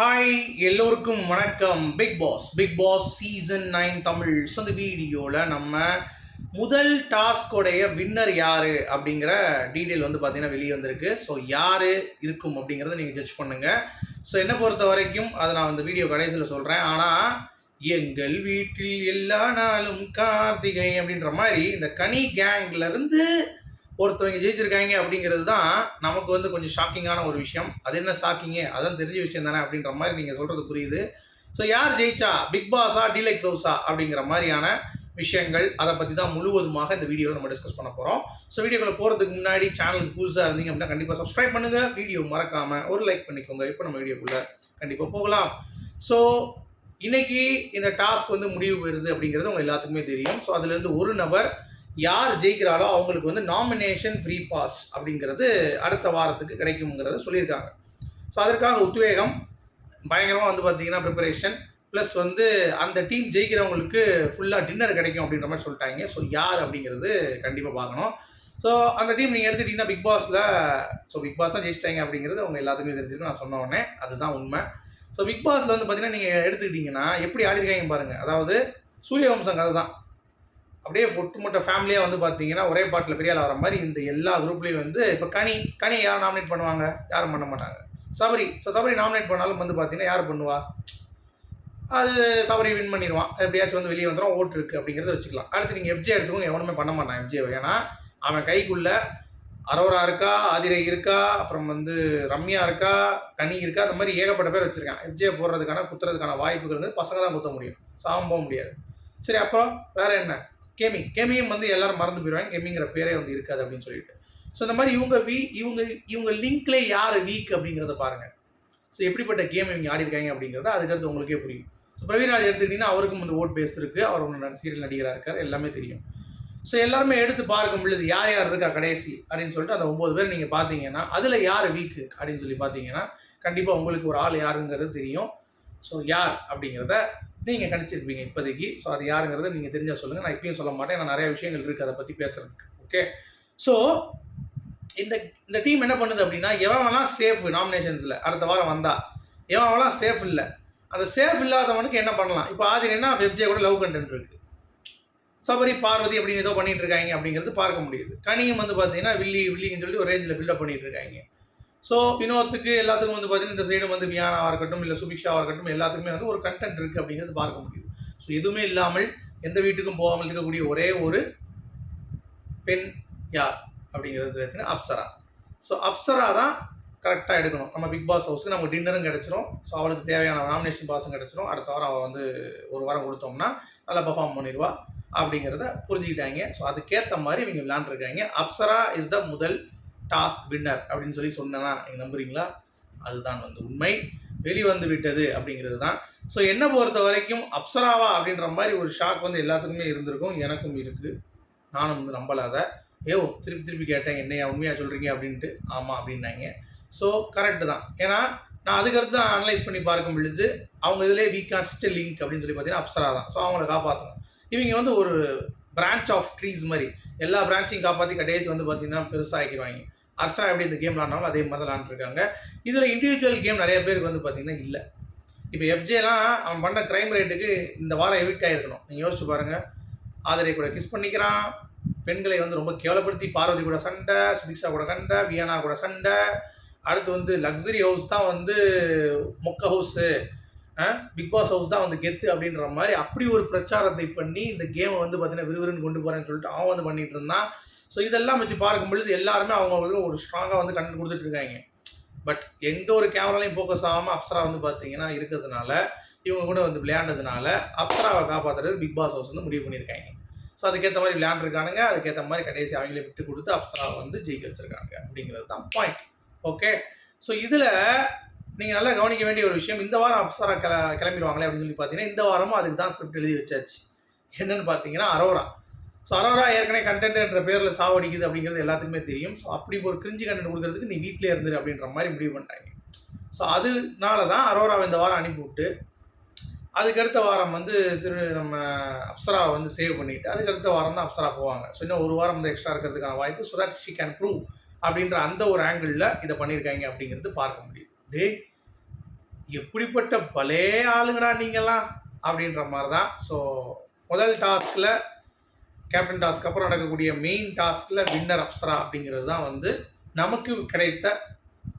Hi எல்லோருக்கும் வணக்கம். Bigg Boss Bigg Boss season nine Tamil so இந்த வீடியோவில் நம்ம முதல் டாஸ்கோடைய வின்னர் யார் அப்படிங்கிற டீட்டெயில் வந்து பார்த்தீங்கன்னா வெளியே வந்திருக்கு. ஸோ யார் இருக்கும் அப்படிங்கிறத நீங்கள் ஜட்ஜ் பண்ணுங்கள் ஸோ என்னை பொறுத்த வரைக்கும் அதை நான் இந்த வீடியோ கடைசியில் சொல்கிறேன் ஆனால் எங்கள் வீட்டில் எல்லா நாளும் கார்த்திகை அப்படின்ற மாதிரி இந்த கனி கேங்லேருந்து இருந்து ஒருத்தவங்க ஜெயிச்சிருக்காங்க அப்படிங்கிறது தான் நமக்கு வந்து கொஞ்சம் ஷாக்கிங்கான ஒரு விஷயம். அது என்ன ஷாக்கிங்கு அதான் தெரிஞ்ச விஷயம் தானே அப்படின்ற மாதிரி நீங்கள் சொல்கிறது புரியுது. ஸோ யார் ஜெயிச்சா? பிக் பாஸா டீலெக்ஸ் ஹவுஸா அப்படிங்கிற மாதிரியான விஷயங்கள் அதை பற்றி தான் முழுவதுமாக இந்த வீடியோவில் நம்ம டிஸ்கஸ் பண்ண போகிறோம் ஸோ வீடியோக்குள்ள போகிறதுக்கு முன்னாடி சேனலுக்கு புதுசாக இருந்தீங்க அப்படின்னா கண்டிப்பாக சப்ஸ்கிரைப் பண்ணுங்கள் வீடியோ மறக்காமல் ஒரு லைக் பண்ணிக்கோங்க. இப்போ நம்ம வீடியோக்குள்ளே கண்டிப்பாக போகலாம். ஸோ இன்னைக்கு இந்த டாஸ்க் வந்து முடிவு பெறுது அப்படிங்கிறது உங்கள் எல்லாத்துக்குமே தெரியும். ஸோ அதுலேருந்து ஒரு நபர் யார் ஜெயிக்கிறாளோ அவங்களுக்கு வந்து நாமினேஷன் ஃப்ரீ பாஸ் அப்படிங்கிறது அடுத்த வாரத்துக்கு கிடைக்குங்கிறத சொல்லியிருக்காங்க. ஸோ அதற்காக உத்வேகம் பயங்கரமாக வந்து பார்த்தீங்கன்னா ப்ரிப்பரேஷன் ப்ளஸ் வந்து அந்த டீம் ஜெயிக்கிறவங்களுக்கு ஃபுல்லாக டின்னர் கிடைக்கும் அப்படின்ற மாதிரி சொல்லிட்டாங்க. ஸோ யார் அப்படிங்கிறது கண்டிப்பாக பார்க்கணும். ஸோ அந்த டீம் நீங்கள் எடுத்துக்கிட்டிங்கன்னா பிக் பாஸில் ஸோ பிக் பாஸ் தான் ஜெயிச்சிட்டாங்க அப்படிங்கிறது அவங்க எல்லாத்துக்குமே தெரிஞ்சிருக்கும். நான் சொன்ன உடனே அதுதான் உண்மை. ஸோ பிக் பாஸில் வந்து பார்த்தீங்கன்னா நீங்கள் எடுத்துக்கிட்டிங்கன்னா எப்படி ஆடிருக்காங்க பாருங்கள் அதாவது சூரியவம்சம் கதை தான் அப்படியே ஒட்டுமொத்த ஃபேமிலியாக வந்து பார்த்தீங்கன்னா ஒரே பாட்டில் பெரிய ஆள் வர மாதிரி இந்த எல்லா குரூப்லேயும் வந்து இப்போ கனி கனி யார் நாமினேட் பண்ணுவாங்க? யாரும் பண்ண மாட்டாங்க. சபரி ஸோ சபரி நாமினேட் பண்ணாலும் வந்து பார்த்தீங்கன்னா யார் பண்ணுவா? அது சபரி வின் பண்ணிடுவான் எப்படியாச்சும் வந்து வெளியே வந்துடும் ஓட்டு இருக்குது அப்படிங்கிறத வச்சுக்கலாம். அடுத்து நீங்கள் எஃப்ஜே எடுத்துக்கோங்க எவனுமே பண்ண மாட்டான் எஃப்ஜே ஏன்னா அவன் கைக்குள்ள அரோரா இருக்கா ஆதிரை இருக்கா அப்புறம் வந்து ரம்யா இருக்கா கனி இருக்கா அந்த மாதிரி ஏகப்பட்ட பேர் வச்சுருக்கான். எஃப்ஜே போடுறதுக்கான குத்துறதுக்கான வாய்ப்புகள் வந்து பசங்க தான் குத்த முடியும். சாம்பவும் போக முடியாது. சரி அப்புறம் வேறு என்ன? கேமிங் கேமியும் வந்து எல்லாரும் மறந்து போயிடுவாங்க கேமிங்கிற பேரே வந்து இருக்காது அப்படின்னு சொல்லிட்டு. ஸோ இந்த மாதிரி இவங்க வீ இவங்க இவங்க லிங்க்ல யார் வீக் அப்படிங்கிறத பாருங்க. ஸோ எப்படிப்பட்ட கேம் இவங்க ஆடி இருக்காங்க அப்படிங்கிறத அதுக்கடுத்து உங்களுக்கே புரியும். ஸோ பிரவீன்ராஜ் எடுத்துக்கிட்டிங்கன்னா அவருக்கும் வந்து ஓட் பேஸ் இருக்குது அவர் ஒன்று சீரியல் நடிகராக இருக்கார். எல்லாமே தெரியும். ஸோ எல்லாருமே எடுத்து பார்க்கும் பொழுது யார் யார் இருக்கா கடைசி அப்படின்னு சொல்லிட்டு அந்த ஒம்பது பேர் நீங்கள் பார்த்தீங்கன்னா அதில் யார் வீக்கு அப்படின்னு சொல்லி பார்த்தீங்கன்னா கண்டிப்பாக உங்களுக்கு ஒரு ஆள் யாருங்கிறது தெரியும். ஸோ யார் அப்படிங்கிறத நீங்கள் கணிச்சிருப்பீங்க இப்போதைக்கு. ஸோ அது யாருங்கிறத நீங்கள் தெரிஞ்சால் சொல்லுங்கள் நான் இப்பயும் சொல்ல மாட்டேன். நான் நிறைய விஷயங்கள் இருக்குது அதை பற்றி பேசுகிறதுக்கு ஓகே ஸோ இந்த இந்த டீம் என்ன பண்ணுது அப்படின்னா எவன்லாம் சேஃப் நாமினேஷன்ஸில் அடுத்த வாரம் வந்தா எவன்லாம் சேஃப் இல்லை அந்த சேஃப் இல்லாதவனுக்கு என்ன பண்ணலாம்? இப்போ ஆதினா வெப்ஜே கூட லவ் கண்டென்ட் இருக்குது சபரி பார்வதி அப்படின்னு ஏதோ பண்ணிட்டு இருக்காங்க அப்படிங்கிறது பார்க்க முடியுது. கனியும் வந்து பார்த்தீங்கன்னா வில்லி வில்லின்னு சொல்லி ஒரு ரேஞ்சில் பில்டப் பண்ணிட்டு இருக்காங்க. ஸோ வினோத்துக்கு எல்லாத்துக்கும் வந்து பார்த்தீங்கன்னா இந்த சைடு வந்து வியானாவாக இருக்கட்டும் இல்லை சுபிக்ஷாவாக இருக்கட்டும் எல்லாத்துக்குமே வந்து ஒரு கண்டென்ட் இருக்குது அப்படிங்கிறது பார்க்க முடியுது ஸோ எதுவுமே இல்லாமல் எந்த வீட்டுக்கும் போகாமல் இருக்கக்கூடிய ஒரே ஒரு பெண் யார் அப்படிங்கிறது பார்த்தீங்கன்னா அப்சரா. ஸோ அப்சரா தான் கரெக்டாக எடுக்கணும். நம்ம பிக் பாஸ் ஹவுஸுக்கு நமக்கு டின்னரும் கிடச்சிரும். ஸோ அவளுக்கு தேவையான நாமினேஷன் பாஸும் கிடச்சிரும். அடுத்த வாரம் அவள் வந்து ஒரு வாரம் கொடுத்தோம்னா நல்லா பர்ஃபார்ம் பண்ணிடுவா அப்படிங்கிறத புரிஞ்சுக்கிட்டாங்க. ஸோ அதுக்கேற்ற மாதிரி இவங்க விளாண்டுருக்காங்க அப்சரா இஸ் த முதல் டாஸ்க் வின்னர் அப்படின்னு சொல்லி சொன்னேன்னா நீங்கள் நம்புறீங்களா? அதுதான் வந்து உண்மை. வெளிவந்து விட்டது அப்படிங்கிறது தான் ஸோ என்னை பொறுத்த வரைக்கும் அப்சராவா அப்படின்ற மாதிரி ஒரு ஷாக் வந்து எல்லாத்துக்குமே இருந்திருக்கும். எனக்கும் இருக்குது நானும் வந்து நம்பலாத. ஏோ திருப்பி திருப்பி கேட்டேன். என்னையா உண்மையாக சொல்கிறீங்க அப்படின்ட்டு. ஆமாம் அப்படின்னாங்க. ஸோ கரெக்டு தான். ஏன்னா நான் அதுக்கடுத்து தான் அனலைஸ் பண்ணி பார்க்கும் பொழுது அவங்க இதிலே வீக்காஸ்ட் லிங்க் அப்படின்னு சொல்லி பார்த்தீங்கன்னா அப்சரா தான். ஸோ அவங்கள காப்பாற்றணும் இவங்க வந்து ஒரு பிரான்ச் ஆஃப் ட்ரீஸ் மாதிரி எல்லா பிரான்ச்சையும் காப்பாற்றி கடைசி வந்து பார்த்தீங்கன்னா பெருசாக ஆக்கிடுவாங்க அர்ச்சனா எப்படி இந்த கேம் விளாண்டாலும் அதே மாதிரி தான் விளாண்டுருக்காங்க. இதில் இண்டிவிஜுவல் கேம் நிறைய பேருக்கு வந்து பார்த்தீங்கன்னா இல்லை. இப்போ எஃப்ஜேலாம் அவன் பண்ண க்ரைம் ரேட்டுக்கு இந்த வாரம் எவிக்ட் ஆகிருக்கணும் நீங்கள் யோசிச்சு பாருங்கள் ஆதரை கூட கிஸ் பண்ணிக்கிறான். பெண்களை வந்து ரொம்ப கேவலப்படுத்தி பார்வதி கூட சண்டை சுபிக்ஷா கூட சண்டை வியனா கூட சண்டை. அடுத்து வந்து லக்ஸரி ஹவுஸ் தான் வந்து மொக்க ஹவுஸு பிக் பாஸ் ஹவுஸ் தான் வந்து கெத்து அப்படின்ற மாதிரி அப்படி ஒரு பிரச்சாரத்தை பண்ணி இந்த கேமை வந்து பார்த்தீங்கன்னா விறுவிறுன்னு கொண்டு போகிறேன்னு சொல்லிட்டு அவன் வந்து பண்ணிட்டு இருந்தான். ஸோ இதெல்லாம் வச்சு பார்க்கும் பொழுது எல்லாருமே அவங்க ஒரு ஸ்ட்ராங்காக வந்து கண்டு கொடுத்துட்டு இருக்காங்க. பட் எந்த ஒரு கேமராலையும் ஃபோக்கஸ் ஆகாமல் அப்சரா வந்து பார்த்தீங்கன்னா இருக்கிறதுனால இவங்க கூட வந்து விளையாண்டதுனால அப்சராவை காப்பாற்றுறது பிக் பாஸ் ஹவுஸ் வந்து முடிவு பண்ணியிருக்காங்க. ஸோ அதுக்கேற்ற மாதிரி விளையாண்டுருக்கானுங்க. அதுக்கேற்ற மாதிரி கடைசி அவங்களே விட்டு கொடுத்து அப்சராவை வந்து ஜெயிக்க வச்சிருக்காங்க அப்படிங்கிறது தான் பாயிண்ட் ஓகே ஸோ இதில் நீங்கள் நல்லா கவனிக்க வேண்டிய ஒரு விஷயம் இந்த வாரம் அப்சரா கிள கிளம்பிடுவாங்களே அப்படின்னு சொல்லி பார்த்தீங்கன்னா இந்த வாரமும் அதுக்கு தான் ஸ்கிரிப்ட் எழுதி வச்சாச்சு. என்னன்னு பார்த்தீங்கன்னா அரோரா. ஸோ அரோரா ஏற்கனவே கண்டென்ட்ன்ற பேரில் சாவடிக்குது அப்படிங்கிறது எல்லாத்துக்குமே தெரியும். ஸோ அப்படி ஒரு கிரிஞ்சி கண்டென்ட் கொடுக்கறதுக்கு நீ வீட்டிலே இருந்துரு அப்படின்ற மாதிரி முடிவு பண்ணிட்டாங்க. ஸோ அதனால தான் அரோராவை இந்த வாரம் அனுப்பிவிட்டு அதுக்கடுத்த வாரம் வந்து திரு நம்ம அப்சராவை வந்து சேவ் பண்ணிவிட்டு அதுக்கடுத்த வாரம் தான் அப்சரா போவாங்க. ஸோ இன்னும் ஒரு வாரம் வந்து எக்ஸ்ட்ரா இருக்கிறதுக்கான வாய்ப்பு so that she can prove அப்படின்ற அந்த ஒரு ஆங்கிளில் இதை பண்ணியிருக்காங்க அப்படிங்கிறது பார்க்க முடியுது. டே எப்படிப்பட்ட பலே ஆளுங்கடா நீங்களாம் அப்படின்ற மாதிரி தான். ஸோ முதல் டாஸ்கில் கேப்டன் டாஸ்க்கு அப்புறம் நடக்கக்கூடிய மெயின் டாஸ்கில் வின்னர் அப்சரா அப்படிங்கிறது தான் வந்து நமக்கு கிடைத்த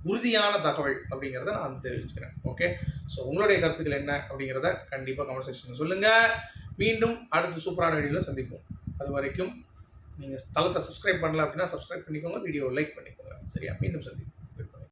உறுதியான தகவல் அப்படிங்கிறத நான் வந்து தெரிவிச்சுக்கிறேன். ஓகே ஸோ உங்களுடைய கருத்துக்கள் என்ன அப்படிங்கிறத கண்டிப்பாக கமெண்ட் செக்ஷனில் சொல்லுங்கள் மீண்டும் அடுத்த சூப்பரான வீடியோவில் சந்திப்போம். அது வரைக்கும் நீங்கள் தளத்தை சப்ஸ்கிரைப் பண்ணல அப்படின்னா சப்ஸ்கிரைப் பண்ணிக்கோங்க வீடியோ லைக் பண்ணிக்கோங்க. சரியா? மீண்டும் சந்திப்போம்.